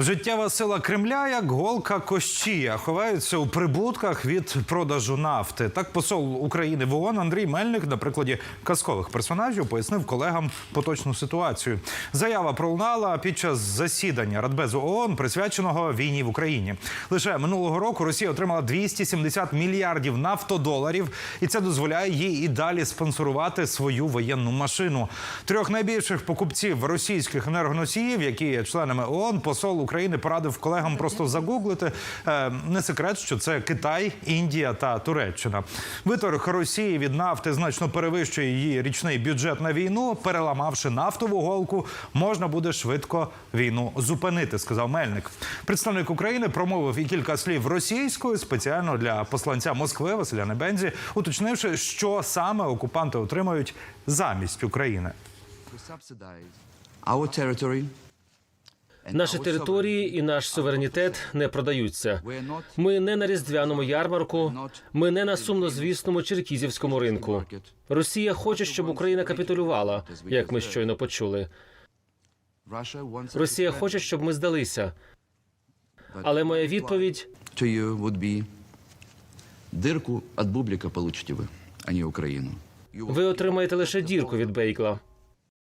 Життєва сила Кремля, як голка Кощія, ховаються у прибутках від продажу нафти. Так посол України в ООН Андрій Мельник на прикладі казкових персонажів пояснив колегам поточну ситуацію. Заява пролунала під час засідання Радбезу ООН, присвяченого війні в Україні. Лише минулого року Росія отримала 270 мільярдів нафтодоларів, і це дозволяє їй і далі спонсорувати свою воєнну машину. Трьох найбільших покупців російських енергоносіїв, які є членами ООН, посол України порадив колегам просто загуглити. Е, Не секрет, що це Китай, Індія та Туреччина. Виторг Росії від нафти значно перевищує її річний бюджет на війну. Переламавши нафтову голку, можна буде швидко війну зупинити, сказав Мельник. Представник України промовив і кілька слів російською спеціально для посланця Москви Василя Небензі, уточнивши, що саме окупанти отримають замість України. our territory Наші території і наш суверенітет не продаються. Ми не на різдвяному ярмарку, ми не на сумнозвісному черкізівському ринку. Росія хоче, щоб Україна капітулювала, як ми щойно почули. Росія хоче, щоб ми здалися. Але моя відповідь дирку від бубліка получите ви, а не Україну. Ви отримаєте лише дірку від Бейкла.